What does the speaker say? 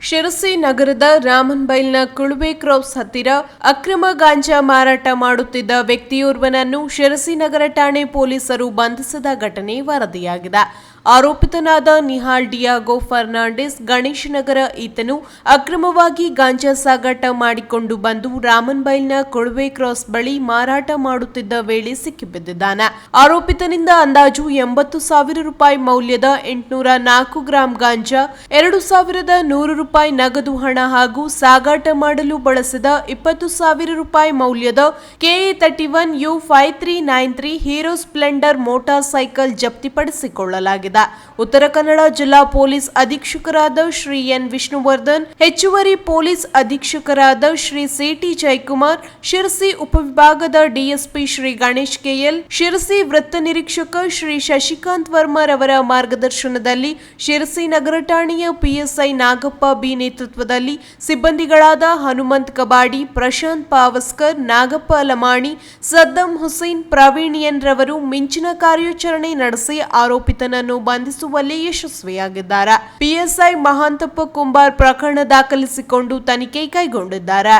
ಶಿರಸಿ ನಗರದ ರಾಮನ್ಬೈಲ್ನ ಕುಳುಬೆ ಕ್ರಾಸ್ ಹತ್ತಿರ ಅಕ್ರಮ ಗಾಂಜಾ ಮಾರಾಟ ಮಾಡುತ್ತಿದ್ದ ವ್ಯಕ್ತಿಯೋರ್ವನನ್ನು ಶಿರಸಿ ನಗರ ಠಾಣೆ ಪೊಲೀಸರು ಬಂಧಿಸಿದ ಘಟನೆ ವರದಿಯಾಗಿದೆ. ಆರೋಪಿತನಾದ ನಿಹಾಲ್ ಡಿಯಾಗೋ ಫರ್ನಾಂಡಿಸ್, ಗಣೇಶ್ ನಗರ ಈತನು ಅಕ್ರಮವಾಗಿ ಗಾಂಜಾ ಸಾಗಾಟ ಮಾಡಿಕೊಂಡು ಬಂದು ರಾಮನ್ಬೈಲ್ನ ಕೊಳವೆ ಕ್ರಾಸ್ ಬಳಿ ಮಾರಾಟ ಮಾಡುತ್ತಿದ್ದ ವೇಳೆ ಸಿಕ್ಕಿಬಿದ್ದಿದ್ದಾನೆ. ಆರೋಪಿತನಿಂದ ಅಂದಾಜು ಎಂಬತ್ತು ಸಾವಿರ ರೂಪಾಯಿ ಮೌಲ್ಯದ ಎಂಟುನೂರ ನಾಲ್ಕು ಗ್ರಾಂ ಗಾಂಜಾ, ಎರಡು ಸಾವಿರದ ನೂರು ರೂಪಾಯಿ ನಗದು ಹಣ ಹಾಗೂ ಸಾಗಾಟ ಮಾಡಲು ಬಳಸಿದ ಇಪ್ಪತ್ತು ಸಾವಿರ ರೂಪಾಯಿ ಮೌಲ್ಯದ KA thirty one U five three nine three hero splendor motor cycle ಜಪ್ತಿಪಡಿಸಿಕೊಳ್ಳಲಾಗಿದೆ. Uttara Kannada ಜಿಲ್ಲಾ ಪೊಲೀಸ್ ಅಧೀಕ್ಷಕರಾದ ಶ್ರೀ ಎನ್ ವಿಷ್ಣುವರ್ಧನ್, ಹೆಚ್ಚುವರಿ ಪೊಲೀಸ್ ಅಧೀಕ್ಷಕರಾದ ಶ್ರೀ ಸಿಟಿ ಜಯಕುಮಾರ್, ಶಿರಸಿ ಉಪವಿಭಾಗದ ಡಿಎಸ್ಪಿ ಶ್ರೀ ಗಣೇಶ್ ಕೆಎಲ್ ಶಿರಸಿ ವೃತ್ತ ನಿರೀಕ್ಷಕ ಶ್ರೀ ಶಶಿಕಾಂತ್ ವರ್ಮರವರ ಮಾರ್ಗದರ್ಶನದಲ್ಲಿ ಶಿರಸಿ ನಗರ ಠಾಣೆಯ ಪಿಎಸ್ಐ ನಾಗಪ್ಪ ಬಿ ನೇತೃತ್ವದಲ್ಲಿ ಸಿಬ್ಬಂದಿಗಳಾದ ಹನುಮಂತ್ ಕಬಾಡಿ, ಪ್ರಶಾಂತ್ ಪಾವಸ್ಕರ್, ನಾಗಪ್ಪ ಲಮಾಣಿ, ಸದ್ದಂ ಹುಸೇನ್, ಪ್ರವೀಣ್ ಎನ್ ರವರು ಮಿಂಚಿನ ಕಾರ್ಯಾಚರಣೆ ನಡೆಸಿ ಆರೋಪಿತನನ್ನು ಬಂಧಿಸುವಲ್ಲಿ ಯಶಸ್ವಿಯಾಗಿದ್ದಾರೆ. ಪಿಎಸ್ಐ ಮಹಾಂತಪ್ಪ ಕುಂಬಾರ್ ಪ್ರಕರಣ ದಾಖಲಿಸಿಕೊಂಡು ತನಿಖೆ ಕೈಗೊಂಡಿದ್ದಾರೆ.